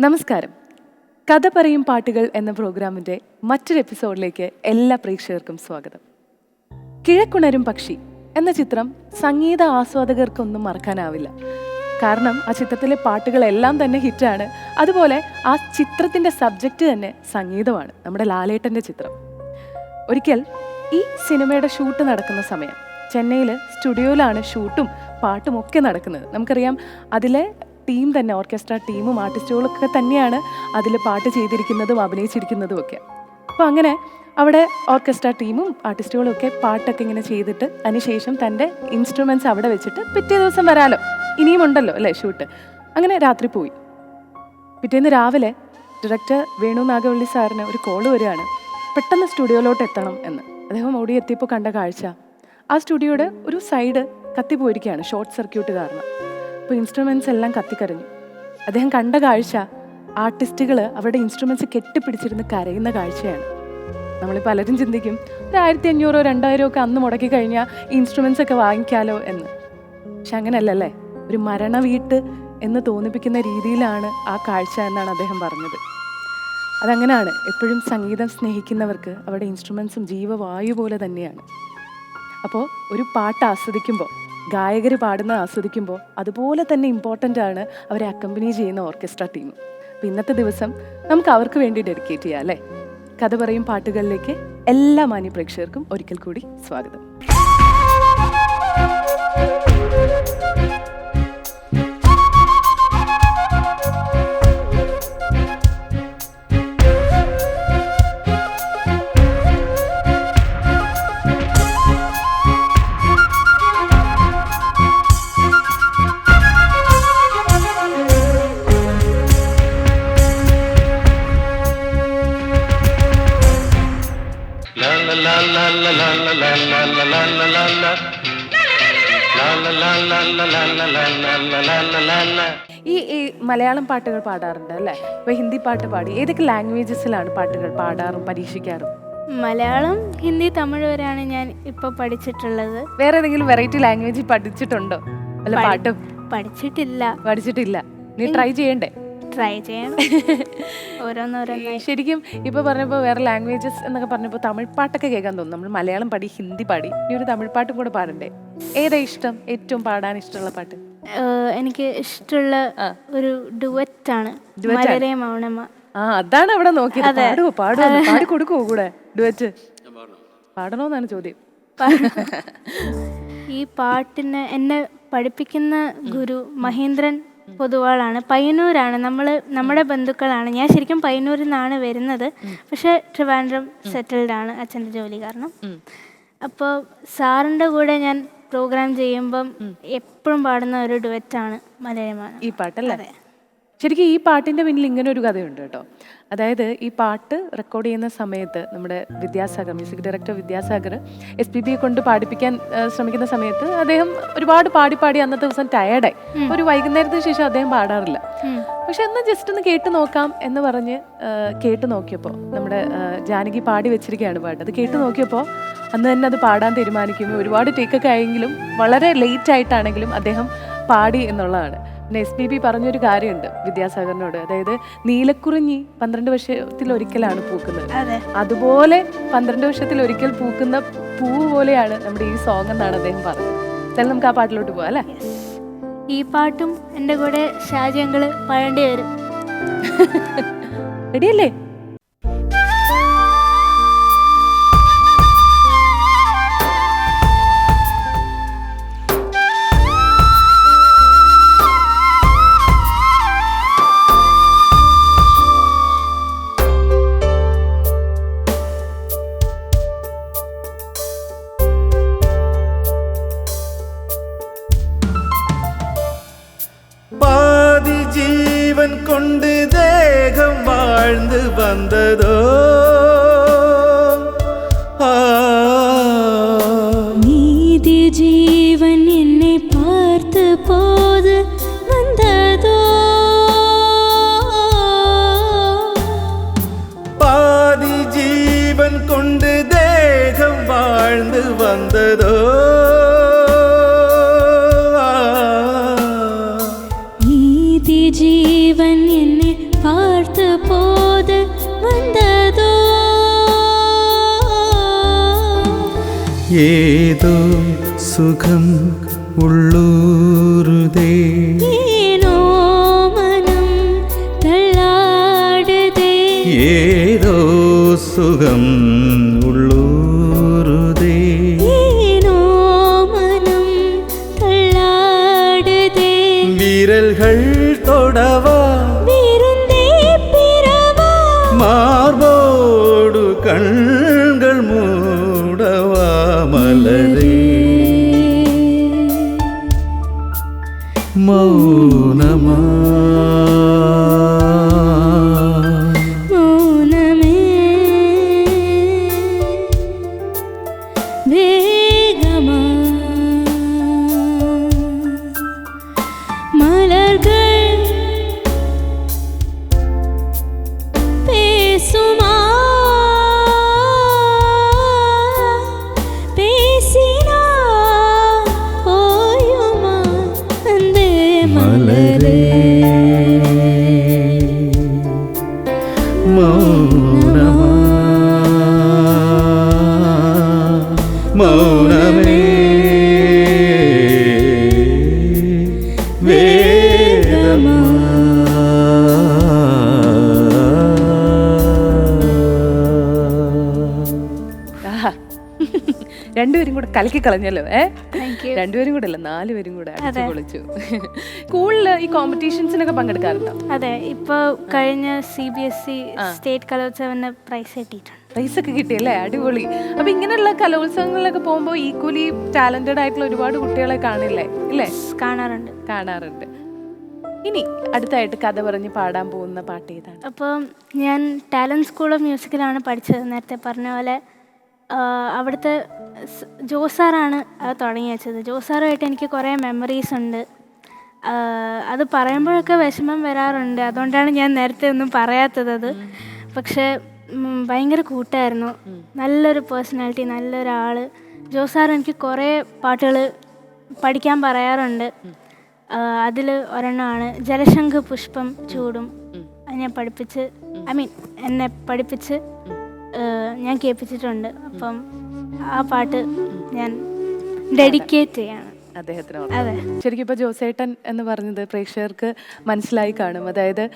നമസ്കാരം. കഥ പറയും പാട്ടുകൾ എന്ന പ്രോഗ്രാമിന്റെ മറ്റൊരു എപ്പിസോഡിലേക്ക് എല്ലാ പ്രേക്ഷകർക്കും സ്വാഗതം. കിഴക്കുണരും പക്ഷി എന്ന ചിത്രം സംഗീത ആസ്വാദകർക്കൊന്നും മറക്കാനാവില്ല. കാരണം ആ ചിത്രത്തിലെ പാട്ടുകളെല്ലാം തന്നെ ഹിറ്റാണ്. അതുപോലെ ആ ചിത്രത്തിന്റെ സബ്ജക്റ്റ് തന്നെ സംഗീതമാണ്. നമ്മുടെ ലാലേട്ടന്റെ ചിത്രം. ഒരിക്കൽ ഈ സിനിമയുടെ ഷൂട്ട് നടക്കുന്ന സമയം. ചെന്നൈയിൽ സ്റ്റുഡിയോയിലാണ് ഷൂട്ടും പാട്ടും ഒക്കെ നടക്കുന്നത്. നമുക്കറിയാം അതിലെ ടീം തന്നെ ഓർക്കസ്ട്ര ടീമും ആർട്ടിസ്റ്റുകളൊക്കെ തന്നെയാണ് അതിൽ പാട്ട് ചെയ്തിരിക്കുന്നതും അഭിനയിച്ചിരിക്കുന്നതും ഒക്കെ. അപ്പോൾ അങ്ങനെ അവിടെ ഓർക്കസ്ട്ര ടീമും ആർട്ടിസ്റ്റുകളും ഒക്കെ പാട്ടൊക്കെ ഇങ്ങനെ ചെയ്തിട്ട് അതിനുശേഷം തന്റെ ഇൻസ്ട്രുമെന്റ്സ് അവിടെ വെച്ചിട്ട് പിറ്റേ ദിവസം വരാലോ. ഇനിയും ഉണ്ടല്ലോ അല്ലേ ഷൂട്ട് അങ്ങനെ രാത്രി പോയി. പിറ്റേന്ന് രാവിലെ ഡയറക്ടർ വേണു നാഗവള്ളി സാറിന് ഒരു കോൾ വരികയാണ്. പെട്ടെന്ന് സ്റ്റുഡിയോയിലോട്ട് എത്തണം എന്ന്. അദ്ദേഹം ഓടി എത്തിയപ്പോൾ കണ്ട കാഴ്ച. ആ സ്റ്റുഡിയോയുടെ ഒരു സൈഡ് കത്തിപ്പോയിരിക്കുകയാണ് ഷോർട്ട് സർക്യൂട്ട് കാരണം അപ്പോൾ ഇൻസ്ട്രുമെൻസ് എല്ലാം കത്തിക്കരഞ്ഞു. അദ്ദേഹം കണ്ട കാഴ്ച ആർട്ടിസ്റ്റുകൾ അവരുടെ ഇൻസ്ട്രുമെൻസ് കെട്ടിപ്പിടിച്ചിരുന്ന് കരയുന്ന കാഴ്ചയാണ്. നമ്മൾ പലരും ചിന്തിക്കും ഒരു ആയിരത്തി അഞ്ഞൂറോ രണ്ടായിരോ ഒക്കെ അന്ന് മുടക്കി കഴിഞ്ഞാൽ ഈ ഇൻസ്ട്രുമെന്റ്സ് ഒക്കെ വാങ്ങിക്കാലോ എന്ന്. പക്ഷെ അങ്ങനെയല്ലല്ലേ? ഒരു മരണ വീട്ട് എന്ന് തോന്നിപ്പിക്കുന്ന രീതിയിലാണ് ആ കാഴ്ച എന്നാണ് അദ്ദേഹം പറഞ്ഞത്. അതങ്ങനെയാണ് എപ്പോഴും സംഗീതം സ്നേഹിക്കുന്നവർക്ക് അവരുടെ ഇൻസ്ട്രുമെൻസും ജീവവായു പോലെ തന്നെയാണ്. അപ്പോൾ ഒരു പാട്ട് ആസ്വദിക്കുമ്പോൾ ഗായകർ പാടുന്നത് ആസ്വദിക്കുമ്പോൾ അതുപോലെ തന്നെ ഇമ്പോർട്ടന്റ് ആണ് അവരെ അക്കമ്പനി ചെയ്യുന്ന ഓർക്കസ്ട്ര ടീം അപ്പോൾ ഇന്നത്തെ ദിവസം നമുക്ക് അവർക്ക് വേണ്ടി ഡെഡിക്കേറ്റ് ചെയ്യാം അല്ലേ? കഥ പറയും പാട്ടുകളിലേക്ക് എല്ലാ മാന്യ പ്രേക്ഷകർക്കും ഒരിക്കൽ കൂടി സ്വാഗതം. ഈ ഈ മലയാളം പാട്ടുകൾ പാടാറുണ്ട് അല്ലേ? ഇപ്പൊ ഹിന്ദി പാട്ട് പാടി ഏതൊക്കെ ലാംഗ്വേജസിലാണ് പാട്ടുകൾ പാടാറും പരീക്ഷിക്കാറും? മലയാളം ഹിന്ദി തമിഴ് വരെയാണ് ഞാൻ ഇപ്പൊ പഠിച്ചിട്ടുള്ളത്. വേറെ ഏതെങ്കിലും വെറൈറ്റി ലാംഗ്വേജ് പഠിച്ചിട്ടുണ്ടോ? അല്ല പാട്ട് പാട്ടും? പഠിച്ചിട്ടില്ല. പഠിച്ചിട്ടില്ല. നീ ട്രൈ ചെയ്യണ്ടേ? ട്രൈ ചെയ്യണം. ഓരോന്നോരോന്ന് ശരിക്കും ഇപ്പൊ പറഞ്ഞപ്പോ വേറെ ലാംഗ്വേജസ് എന്നൊക്കെ പറഞ്ഞപ്പോ തമിഴ് പാട്ടൊക്കെ കേൾക്കാൻ തോന്നും നമ്മൾ മലയാളം പാടി ഹിന്ദി പാടി ഇനി ഒരു തമിഴ് പാട്ടും കൂടെ പാടണ്ടേ? ഏതാ ഇഷ്ടം? ഏറ്റവും പാടാൻ ഇഷ്ടമുള്ള പാട്ട്? എനിക്ക് ഇഷ്ടമുള്ള. ഒരു ഡുവറ്റാണ്. Duet ആണ്? മലരെ മൗനമ ആ അതാണ് അവിടെ നോക്കിയത്. പാടുവോ പാടുവോ പാടി കൊടുക്കുവോ കൂടെ? ഡുവറ്റ്? പാടണോന്നാണ് ചോദ്യം. ഈ പാട്ടിന് എന്നെ പഠിപ്പിക്കുന്ന ഗുരു മഹേന്ദ്രൻ പൊതുവാളാണ്. പയ്യന്നൂരാണ്. നമ്മൾ നമ്മുടെ ബന്ധുക്കളാണ്. ഞാൻ ശരിക്കും പയ്യന്നൂരിൽ നിന്നാണ് വരുന്നത്. പക്ഷെ ട്രിവാൻഡ്രം സെറ്റിൽഡ് ആണ് അച്ഛന്റെ ജോലി കാരണം. അപ്പോൾ സാറിന്റെ കൂടെ ഞാൻ പ്രോഗ്രാം ചെയ്യുമ്പം എപ്പോഴും പാടുന്ന ഒരു ഡുവറ്റാണ് മലയാളമാണ് ഈ പാട്ടല്ലേ? ശരിക്കും ഈ പാട്ടിന്റെ പിന്നിൽ ഇങ്ങനെ ഒരു കഥയുണ്ട് കേട്ടോ. അതായത് ഈ പാട്ട് റെക്കോർഡ് ചെയ്യുന്ന സമയത്ത് നമ്മുടെ Vidyasagar music director Vidyasagar S P ബിയെ കൊണ്ട് പാടിപ്പിക്കാൻ ശ്രമിക്കുന്ന സമയത്ത് അദ്ദേഹം ഒരുപാട് പാടി പാടി അന്നത്തെ ദിവസം ടയേർഡായി ഒരു വൈകുന്നേരത്തിന് ശേഷം അദ്ദേഹം പാടാറില്ല. പക്ഷെ ഒന്ന് ജസ്റ്റ് ഒന്ന് കേട്ട് നോക്കാം എന്ന് പറഞ്ഞ് കേട്ട് നോക്കിയപ്പോൾ നമ്മുടെ ജാനകി പാടി വെച്ചിരിക്കുകയാണ് പാട്ട്. അത് കേട്ട് നോക്കിയപ്പോൾ അന്ന് തന്നെ അത് പാടാൻ തീരുമാനിക്കുമ്പോൾ ഒരുപാട് ടേക്കൊക്കെ ആയെങ്കിലും വളരെ ലേറ്റ് ആയിട്ടാണെങ്കിലും അദ്ദേഹം പാടി എന്നുള്ളതാണ്. എസ് പി ബി പറഞ്ഞൊരു കാര്യമുണ്ട് വിദ്യാസാഗറിനോട്. അതായത് നീലക്കുറിഞ്ഞി പന്ത്രണ്ട് വർഷത്തിൽ ഒരിക്കലാണ് പൂക്കുന്നത്. അതെ. അതുപോലെ പന്ത്രണ്ട് വർഷത്തിൽ ഒരിക്കൽ പൂക്കുന്ന പൂവ് പോലെയാണ് നമ്മുടെ ഈ സോങ് എന്നാണ് അദ്ദേഹം പറഞ്ഞത്. എന്തായാലും നമുക്ക് ആ പാട്ടിലോട്ട് പോവാം അല്ലേ? ഈ പാട്ടും എന്റെ കൂടെ ഷാജി അങ്കിൾ പഴേണ്ടി വരും. റെഡിയല്ലേ? நடந்ததோ ഏതോ സുഖം ഉള്ളൂറുതേ. ഏനോ മനം തള്ളാടതേ. ഏതോ സുഖം മൗനമാ മലരേ. മൗനമാ. മൗനമേ. വേദമാ. രണ്ടുപേരും കൂടെ കലക്കി കളഞ്ഞല്ലോ ഏ? രണ്ടുപേരും കൂടെ അല്ല നാലുപേരും കൂടെ സ്കൂളിൽ സ്കൂളിൽ ഈ കോമ്പറ്റീഷൻസിനൊക്കെ പങ്കെടുക്കാറുണ്ടോ? അതെ ഇപ്പൊ കഴിഞ്ഞ C B S C state കലോത്സവന് prize കിട്ടിയിട്ടുണ്ട്. പ്രൈസ് ഒക്കെ കിട്ടിയല്ലേ? അടിപൊളി. അപ്പൊ ഇങ്ങനെയുള്ള കലോത്സവങ്ങളിലൊക്കെ പോകുമ്പോൾ ഈക്വലി ടാലന്റഡ് ആയിട്ടുള്ള ഒരുപാട് കുട്ടികളെ കാണില്ലേ? ഇല്ലേ? കാണാറുണ്ട്. കാണാറുണ്ട്. ഇനി അടുത്തായിട്ട് കഥ പറഞ്ഞ് പാടാൻ പോകുന്ന പാട്ട് ഏതാണ്? അപ്പോൾ ഞാൻ ടാലന്റ് സ്കൂൾ ഓഫ് മ്യൂസിക്കിലാണ് പഠിച്ചത്. നേരത്തെ പറഞ്ഞ പോലെ അവിടുത്തെ ജോസാറാണ് അത് തുടങ്ങി വെച്ചത്. ജോസാറുമായിട്ട് എനിക്ക് കുറേ മെമ്മറീസ് ഉണ്ട്. അത് പറയുമ്പോഴൊക്കെ വിഷമം വരാറുണ്ട്. അതുകൊണ്ടാണ് ഞാൻ നേരത്തെ ഒന്നും പറയാത്തത് അത് പക്ഷേ ഭയങ്കര കൂട്ടായിരുന്നു. നല്ലൊരു പേഴ്സണാലിറ്റി നല്ലൊരാൾ ജോസാർ എനിക്ക് കുറേ പാട്ടുകൾ പഠിക്കാൻ പറയാറുണ്ട്. അതിൽ ഒരെണ്ണമാണ്. ജലശംഖ് പുഷ്പം ചൂടും. ഞാൻ പഠിപ്പിച്ച് ഐ മീൻ എന്നെ പഠിപ്പിച്ച് ഞാൻ കേൾപ്പിച്ചിട്ടുണ്ട്. അപ്പം ആ പാട്ട് ഞാൻ ഡെഡിക്കേറ്റ് ചെയ്യാണ്. അദ്ദേഹത്തിന് അതെ. ശരിക്കും ഇപ്പോൾ ജോസേട്ടൻ എന്ന് പറഞ്ഞത് പ്രേക്ഷകർക്ക് മനസ്സിലായി കാണും. അതായത്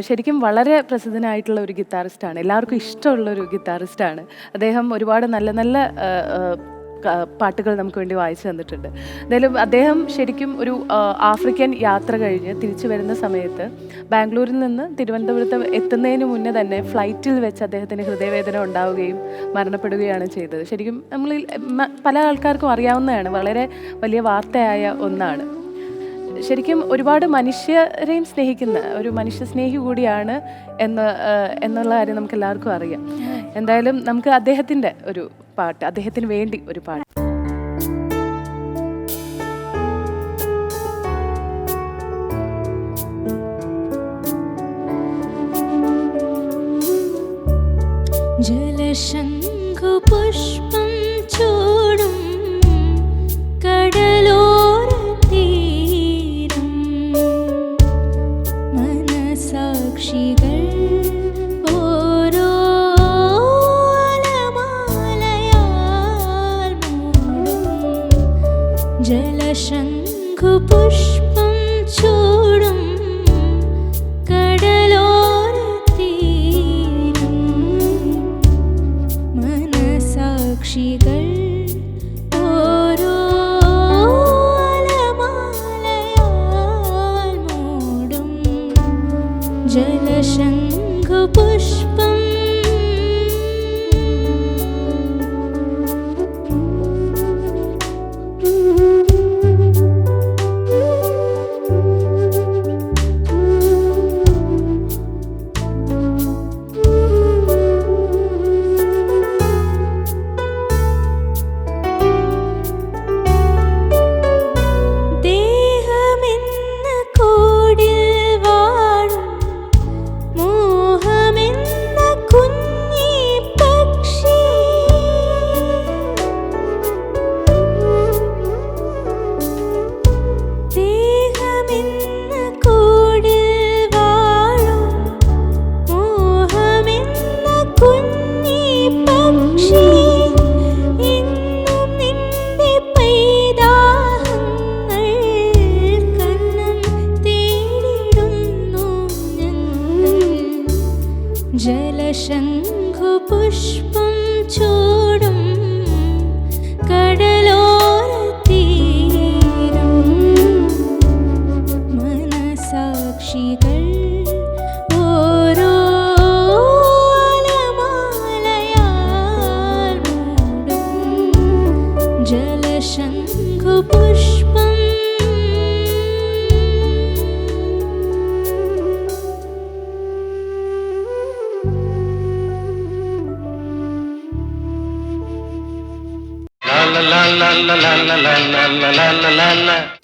ശരിക്കും വളരെ പ്രസിദ്ധനായിട്ടുള്ള ഒരു ഗിത്താറിസ്റ്റാണ്. എല്ലാവർക്കും ഇഷ്ടമുള്ള ഒരു ഗിത്താറിസ്റ്റാണ്. അദ്ദേഹം ഒരുപാട് നല്ല നല്ല പാട്ടുകൾ നമുക്ക് വേണ്ടി വായിച്ചു തന്നിട്ടുണ്ട്. എന്തായാലും അദ്ദേഹം ശരിക്കും ഒരു ആഫ്രിക്കൻ യാത്ര കഴിഞ്ഞ് തിരിച്ചു വരുന്ന സമയത്ത് ബാംഗ്ലൂരിൽ നിന്ന് തിരുവനന്തപുരത്ത് എത്തുന്നതിന് മുന്നേ തന്നെ ഫ്ലൈറ്റിൽ വെച്ച് അദ്ദേഹത്തിന് ഹൃദയവേദന ഉണ്ടാവുകയും മരണപ്പെടുകയാണ് ചെയ്തത്. ശരിക്കും നമ്മൾ പല ആൾക്കാർക്കും അറിയാവുന്നതാണ്. വളരെ വലിയ വാർത്തയായ ഒന്നാണ്. ശരിക്കും ഒരുപാട് മനുഷ്യരെയും സ്നേഹിക്കുന്ന ഒരു മനുഷ്യസ്നേഹി കൂടിയാണ് എന്ന് എന്നുള്ള കാര്യം നമുക്ക് എല്ലാവർക്കും അറിയാം. എന്തായാലും നമുക്ക് അദ്ദേഹത്തിന്റെ ഒരു പാട്ട്. അദ്ദേഹത്തിന് വേണ്ടി ഒരു പാട്ട്. ജലശംഖുപുഷ്പം ചൂടും മനസാക്ഷികൾ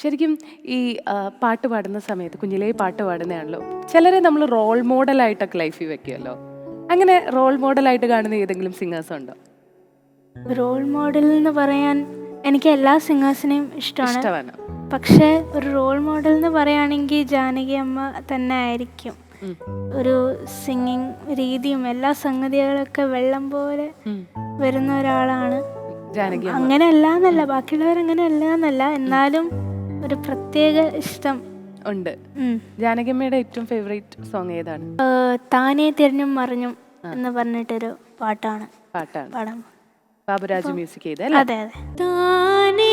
ശരിക്കും ഈ പാട്ട് പാടുന്ന സമയത്ത് കുഞ്ഞിലേ പാട്ട് പാടുന്നതാണല്ലോ ചിലരെ നമ്മൾ റോൾ മോഡലായിട്ടൊക്കെ ലൈഫിൽ വെക്കുമല്ലോ അങ്ങനെ റോൾ മോഡലായിട്ട് കാണുന്ന ഏതെങ്കിലും സിംഗേഴ്സ് ഉണ്ടോ? റോൾ മോഡൽ എന്ന് പറയാൻ എനിക്ക് എല്ലാ സിംഗേഴ്സിനെയും ഇഷ്ടമാണ്. ഇഷ്ടമാണ്. പക്ഷേ ഒരു റോൾ മോഡൽ എന്ന് പറയുകയാണെങ്കിൽ ജാനകി അമ്മ തന്നെ ആയിരിക്കും. ഉം. ഒരു സിംഗിങ് രീതിയും എല്ലാ സംഗതികളൊക്കെ വെള്ളം പോലെ വരുന്ന ഒരാളാണ്. ജാനകി അങ്ങനെ അല്ല എന്നല്ല ബാക്കിയുള്ളവർ അങ്ങനെ അല്ല എന്നല്ല എന്നാലും ഒരു പ്രത്യേക ഇഷ്ടം. ഉണ്ട്. ജാനകിയമ്മയുടെ ഏറ്റവും ഫേവറേറ്റ് സോങ് ഏതാണ്? താനെ താനേ തിരിഞ്ഞും മറിഞ്ഞും എന്ന് പറഞ്ഞിട്ടൊരു പാട്ടാണ്. പാട്ടാണ്. പാടാൻ ബാബുരാജ് മ്യൂസിക് ചെയ്ത് അതെ അതെ. താനേ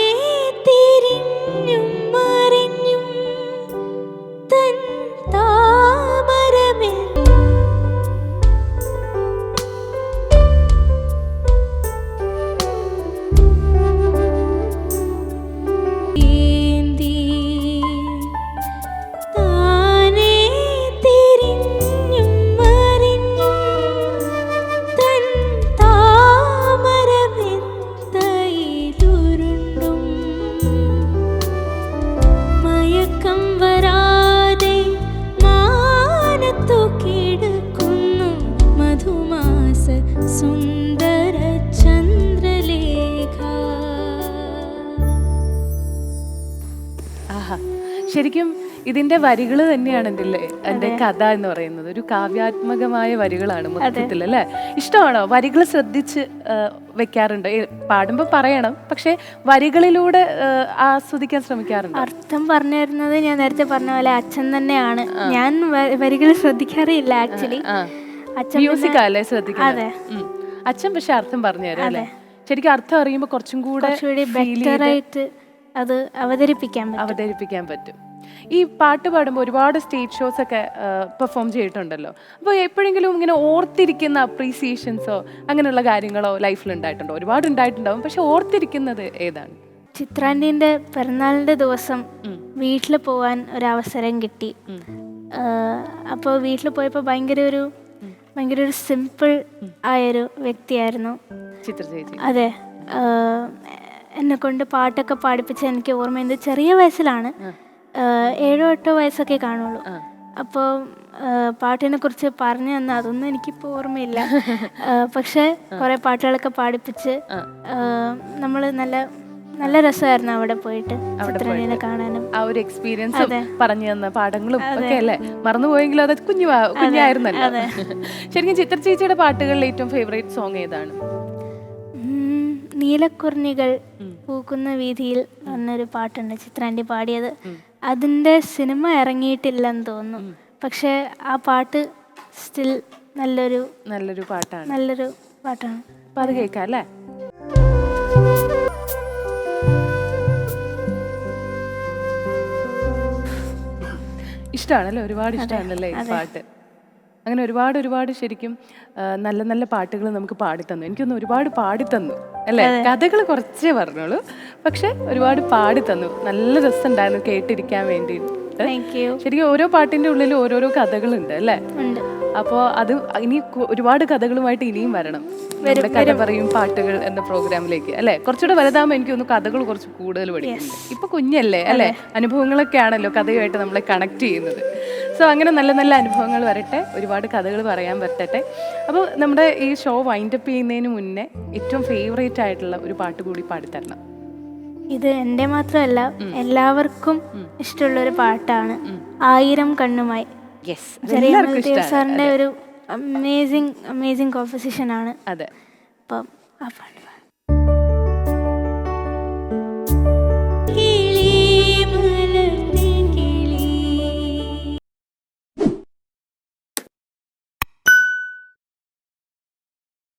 തിരിഞ്ഞും ശരിക്കും ഇതിന്റെ വരികൾ തന്നെയാണ് എന്റെ എന്റെ കഥ എന്ന് പറയുന്നത്. ഒരു കാവ്യാത്മകമായ വരികളാണ് മൊത്തത്തിൽ അല്ലേ? ഇഷ്ടമാണോ? വരികൾ ശ്രദ്ധിച്ച് വെക്കാറുണ്ട് വെക്കാറുണ്ടോ. ഏ, പാടുമ്പോ പറയണം. പക്ഷെ വരികളിലൂടെ ആസ്വദിക്കാൻ ശ്രമിക്കാറുണ്ട്? അർത്ഥം പറഞ്ഞു തരുന്നത് ഞാൻ നേരത്തെ പറഞ്ഞ പോലെ അച്ഛൻ തന്നെയാണ്. ഞാൻ വരികൾ ശ്രദ്ധിക്കാറില്ല ആക്ച്വലി മ്യൂസിക് അല്ലേ ശ്രദ്ധിക്കുന്നത്. അച്ഛൻ പക്ഷെ അർത്ഥം പറഞ്ഞു തരാം അല്ലേ? ശരിക്കും അർത്ഥം അറിയുമ്പോൾ കുറച്ചും കൂടെ ബെറ്റർ ആയിട്ട് അത് അവതരിപ്പിക്കാൻ അവതരിപ്പിക്കാൻ പറ്റും. ഈ പാട്ട് പാടുമ്പോൾ ഒരുപാട് സ്റ്റേജ് ഷോസ് ഒക്കെ പെർഫോം ചെയ്തിട്ടുണ്ടല്ലോ. അപ്പോൾ എപ്പോഴെങ്കിലും ഇങ്ങനെ ഓർത്തിരിക്കുന്ന അപ്രീസിയേഷൻസോ അങ്ങനെയുള്ള കാര്യങ്ങളോ ലൈഫിൽ ഉണ്ടായിട്ടുണ്ടോ? ഒരുപാട് ഉണ്ടായിട്ടുണ്ടാവും പക്ഷെ ഓർത്തിരിക്കുന്നത് ഏതാണ്? ചിത്രാന്റെ പിറന്നാളിന്റെ ദിവസം വീട്ടിൽ പോകാൻ ഒരവസരം കിട്ടി. അപ്പോൾ വീട്ടിൽ പോയപ്പോൾ ഭയങ്കര ഒരു ഭയങ്കര ഒരു സിമ്പിൾ ആയൊരു വ്യക്തിയായിരുന്നു. ചിത്ര അതെ. എന്നെ കൊണ്ട് പാട്ടൊക്കെ പാടിപ്പിച്ച എനിക്ക് ഓർമ്മയുണ്ട് ചെറിയ വയസ്സിലാണ്. ഏഴോ എട്ടോ വയസ്സൊക്കെ കാണുള്ളൂ. അപ്പോൾ പാട്ടിനെ കുറിച്ച് പറഞ്ഞു തന്ന അതൊന്നും എനിക്കിപ്പോൾ ഓർമ്മയില്ല. പക്ഷെ കുറേ പാട്ടുകളൊക്കെ പാടിപ്പിച്ച് നമ്മൾ നല്ല നല്ല രസമായിരുന്നു അവിടെ പോയിട്ട് ചിത്രനെ കാണാനും. ആ ഒരു എക്സ്പീരിയൻസ് പറഞ്ഞു തന്ന പാഠങ്ങളും ഒക്കെ അല്ലേ? മറന്നുപോയെങ്കിലും അത് കുഞ്ഞു കുഞ്ഞായിരുന്നല്ലോ. ശരിക്കും ചിത്ര ചേച്ചിയുടെ പാട്ടുകളിൽ ഏറ്റവും ഫേവറേറ്റ് സോങ് ഏതാണ്? നീലക്കുറിഞ്ഞികൾ പൂക്കുന്ന വീതിയിൽ എന്നൊരു പാട്ടുണ്ട് ചിത്രാന്റെ പാടിയത്. അതിന്റെ സിനിമ ഇറങ്ങിയിട്ടില്ലെന്ന് തോന്നുന്നു. പക്ഷെ ആ പാട്ട് സ്റ്റിൽ നല്ലൊരു നല്ലൊരു പാട്ടാണ്. നല്ലൊരു പാട്ടാണ്. അപ്പൊ അത് കേൾക്കാം അല്ലേ? ഇഷ്ടമാണല്ലേ ഒരുപാട് ഇഷ്ടമാണല്ലേ ഈ പാട്ട്? അങ്ങനെ ഒരുപാട് ഒരുപാട് ശരിക്കും നല്ല നല്ല പാട്ടുകൾ നമുക്ക് പാടിത്തന്നു. എനിക്കൊന്ന് ഒരുപാട് പാടിത്തന്നു അല്ലേ? കഥകൾ കുറച്ചേ പറഞ്ഞോളൂ. പക്ഷെ ഒരുപാട് പാടിത്തന്നു. നല്ല രസമുണ്ടായിരുന്നു കേട്ടിരിക്കാൻ വേണ്ടിയിട്ട്. ശരിക്കും ഓരോ പാട്ടിന്റെ ഉള്ളിൽ ഓരോരോ കഥകളുണ്ട് അല്ലേ? അപ്പോൾ അത് ഇനി ഒരുപാട് കഥകളുമായിട്ട് ഇനിയും വരണം. കഥ പറയും പാട്ടുകൾ എന്ന പ്രോഗ്രാമിലേക്ക് അല്ലെ? കുറച്ചുകൂടെ വലുതാകുമ്പോൾ എനിക്ക് തോന്നുന്നു കഥകൾ കുറച്ച് കൂടുതൽ പഠിക്കുന്നുണ്ട്. ഇപ്പൊ കുഞ്ഞല്ലേ അല്ലെ? അനുഭവങ്ങളൊക്കെ ആണല്ലോ കഥയുമായിട്ട് നമ്മളെ കണക്ട് ചെയ്യുന്നത്. സോ അങ്ങനെ നല്ല നല്ല അനുഭവങ്ങൾ വരട്ടെ. ഒരുപാട് കഥകൾ പറയാൻ പറ്റട്ടെ. അപ്പോൾ നമ്മുടെ ഈ ഷോ വൈൻഡപ്പ് ചെയ്യുന്നതിന് മുന്നേ ഏറ്റവും ഫേവറേറ്റ് ആയിട്ടുള്ള ഒരു പാട്ട് കൂടി പാടിത്തരണം. ഇത് എന്റെ മാത്രമല്ല എല്ലാവർക്കും ഇഷ്ടമുള്ള ഒരു പാട്ടാണ്. ആയിരം കണ്ണുമായി. യെസ് സാറിന്റെ ഒരു അമേസിങ് അമേസിങ് കോമ്പസിഷൻ ആണ്. അതെ. അപ്പം ആ പാട്ട്. പാടാം.